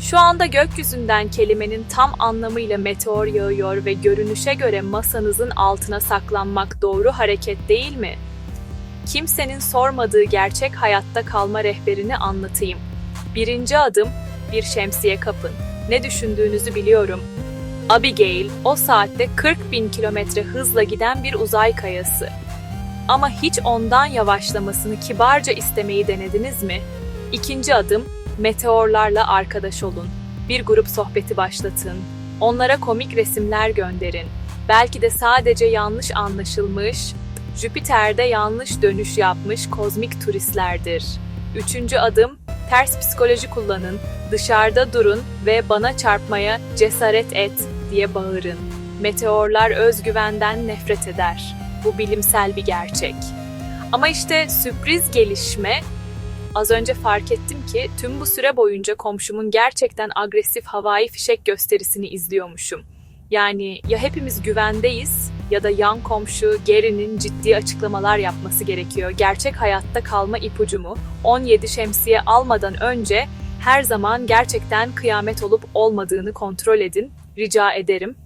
Şu anda gökyüzünden kelimenin tam anlamıyla meteor yağıyor ve görünüşe göre masanızın altına saklanmak doğru hareket değil mi? Kimsenin sormadığı gerçek hayatta kalma rehberini anlatayım. Birinci adım, bir şemsiye kapın. Ne düşündüğünüzü biliyorum. Abigail, o saatte 40 bin kilometre hızla giden bir uzay kayası. Ama hiç ondan yavaşlamasını kibarca istemeyi denediniz mi? İkinci adım, meteorlarla arkadaş olun. Bir grup sohbeti başlatın. Onlara komik resimler gönderin. Belki de sadece yanlış anlaşılmış, Jüpiter'de yanlış dönüş yapmış kozmik turistlerdir. Üçüncü adım, ters psikoloji kullanın, dışarıda durun ve bana çarpmaya cesaret et diye bağırın. Meteorlar özgüvenden nefret eder. Bu bilimsel bir gerçek. Ama işte sürpriz gelişme Az önce fark ettim ki tüm bu süre boyunca komşumun gerçekten agresif havai fişek gösterisini izliyormuşum. Yani ya hepimiz güvendeyiz ya da yan komşu Gary'nin ciddi açıklamalar yapması gerekiyor. Gerçek hayatta kalma ipucumu 17 şemsiye almadan önce her zaman gerçekten kıyamet olup olmadığını kontrol edin. Rica ederim.